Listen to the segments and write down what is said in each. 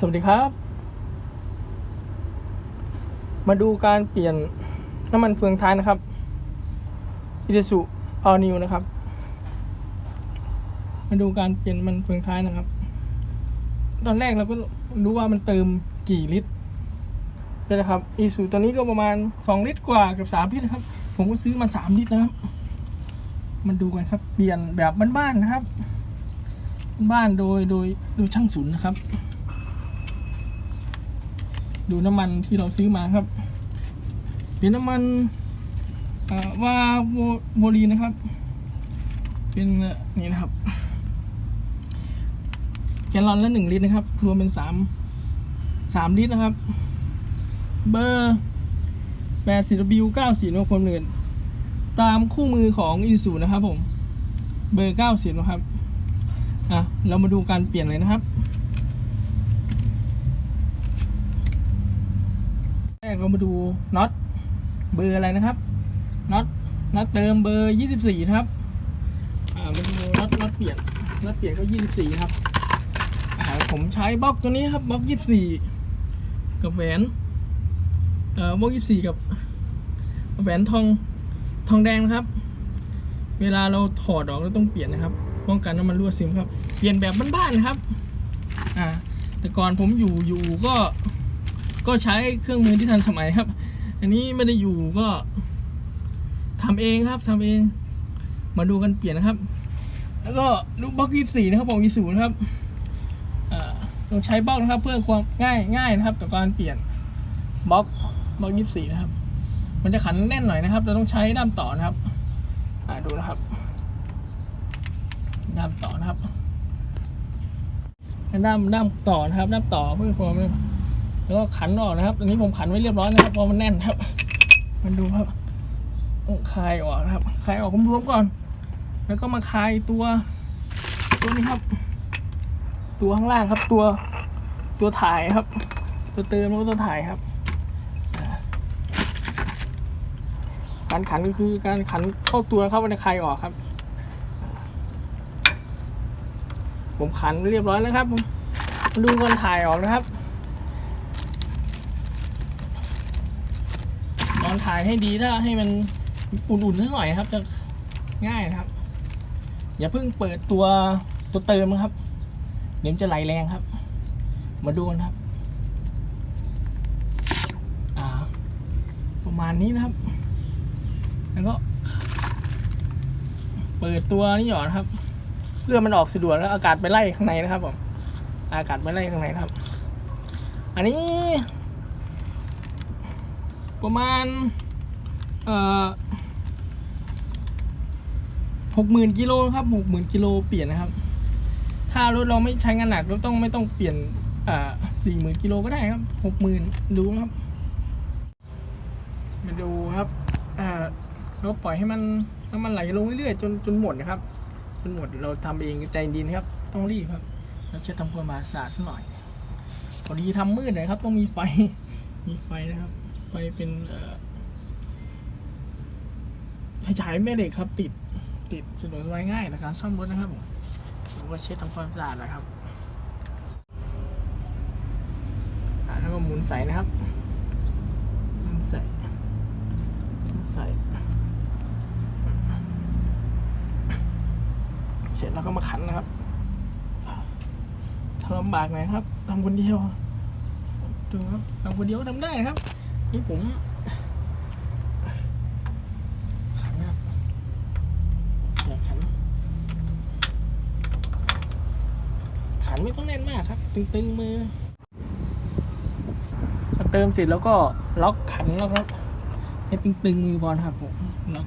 สวัสดีครับ มาดูการเปลี่ยนน้ำมันเฟืองท้ายนะครับอิเ z สุออนิวนะครับ มาดูการเปลี่ยนน้ำมันเฟืองท้ายนะครับ ตอนแรกเราก็รู้ว่ามันเติมกี่ลิตรเลยนะครับอีสูตอนนี้ก็ประมาณ 2 ลิตรกว่ากับ3ลิตรนะครับ ผมก็ซื้อมา 3 ลิตรนะครับมาดูกันครับ เปลี่ยนแบบบ้านๆนะครับ บ้านโดยโดยโดยช่างศูนย์นะครับ ดูน้ำมันที่เราซื้อมาครับ เป็นน้ำมันว่าโวลีนะครับ เป็นนี่นะครับ แกลลอนละหนึ่งลิตรนะครับ รวมเป็นสามสามลิตรนะครับ เบอร์แปดสิบบิวเก้าสี่นความเนินตามคู่มือของอินสูนะครับผม เบอร์เก้าสิบนะครับ อะ เรามาดูการเปลี่ยนเลยนะครับ แร กเรามาดูน็อตเบอร์อะไรนะครับน็อตน็อตเติมเบอร์24นะครับอ่ามาดูน็อตน็อตเปลี่ยนน็อตเปลี่ยนก็24ครับอ่าผมใช้บล็อกตัวนี้ครับบล็อก24กับแหวนเอ่อบล็อก24กับแหวนทองทองแดงนะครับ เวลาเราถอดออกเราต้องเปลี่ยนนะครับป้องกันน้ำมันรั่วซึมครับ เปลี่ยนแบบบ้านๆนะครับอ่าแต่ก่อนผมอยู่อยู่ก็ ก็ใช้เครื่องมือที่ทันสมัยครับ อันนี้ไม่ได้อยู่ก็ทำเองครับทำเอง มาดูกันเปลี่ยนนะครับ แล้วก็ลูกบล็อกยี่สี่นะครับบอกยี่ศูนย์ครับต้องใช้บล็อกนะครับ เพื่อความง่ายง่ายนะครับต่อการเปลี่ยนบล็อกบล็อกยี่สี่นะครับ มันจะขันแน่นหน่อยนะครับ เราต้องใช้ด้ามต่อนะครับอ่าดูนะครับด้ามต่อนะครับด้ามด้ามต่อนะครับด้ามต่อเพื่อความ แล้วก็ขันออกนะครับ อันนี้ผมขันไว้เรียบร้อยนะครับเพราะมันแน่นครับ มันดูครับคลายออกนะครับคลายออกรวมๆก่อน แล้วก็มาคลายตัว ตัวนี้ครับ ตัวข้างล่างครับ ตัวตัวถ่ายครับ ตัวเติมแล้วก็ตัวถ่ายครับการขันก็คือการขันเข้าตัวเข้าไปในคลายออกครับ ผมขันเรียบร้อยแล้วครับ ดูการถ่ายออกนะครับ อนถ่ายให้ดีถ้าให้มันอุ่นๆสักหน่อยครับ จะง่ายนะครับ อย่าเพิ่งเปิดตัวตัวเติมครับ เดี๋ยวจะไหลแรงครับ มาดูกันครับ อ่า ประมาณนี้นะครับ แล้วก็ เปิดตัวนี่หย่อนครับเพื่อมันออกสะดวกแล้วอากาศไปไล่ข้างในนะครับผมอากาศไปไล่ข้างในครับ อันนี้ ประมาณเอ่อหกหมื่นกิโลครับหกหมื่นกิโลเปลี่ยนนะครับ ถ้ารถเราไม่ใช้งานหนักเราต้องไม่ต้องเปลี่ยนอ่าสี่หมื่นกิโลก็ได้ครับหกหมื่นดูครับ มาดูครับอ่าเราปล่อยให้มันน้ำมันไหลลงเรื่อยๆจนจนหมดนะครับ จนหมดเราทำเองใจดีนะครับ ต้องรีบครับ เราจะทำความสะอาดสักหน่อยพอดีทำมืดหน่อยครับ ต้องมีไฟมีไฟนะครับ ไฟเป็นไฟฉายแม่เหล็กครับ ติดติดสะดวกสบายง่ายในการซ่อมรถนะครับผมผมก็เช็ดทำความสะอาดนะครับแล้วก็หมุนใส่นะครับหมุนใส่หมุนใส่เสร็จแล้วก็มาขันนะครับทำลำบากหน่อยครับทำคนเดียวดูครับทำคนเดียวทำได้นะครับ นี่ผมขันนะครับเสียขัน ขันไม่ต้องแน่นมากครับ ตึงๆมือพอเติมเสร็จแล้วก็ล็อกขันแล้วครับให้ตึงๆมือบอลครับผมล็อก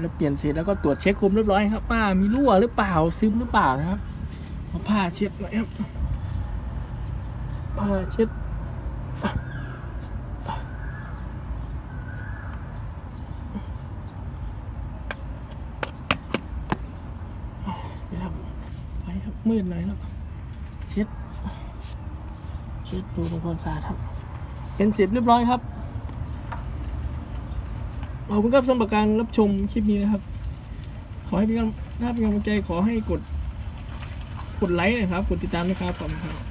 แล้วเปลี่ยนเสร็จแล้วก็ตรวจเช็คคุมเรียบร้อยครับว่ามีรั่วหรือเปล่าซึมหรือเปล่านะครับเอาผ้าเช็ดหน่อยครับผ้าเช็ด เดี๋ยวครับไฟครับมืดหน่อยครับเช็ดเช็ดดูตรงความสะอาดครับ เป็นเสร็จเรียบร้อยครับขอบคุณครับสำหรับการรับชมคลิปนี้นะครับ ขอให้เป็นกำถ้าเป็นกำลังใจขอให้กด กดไลค์นะครับ กดติดตามนะครับขอบคุณครับ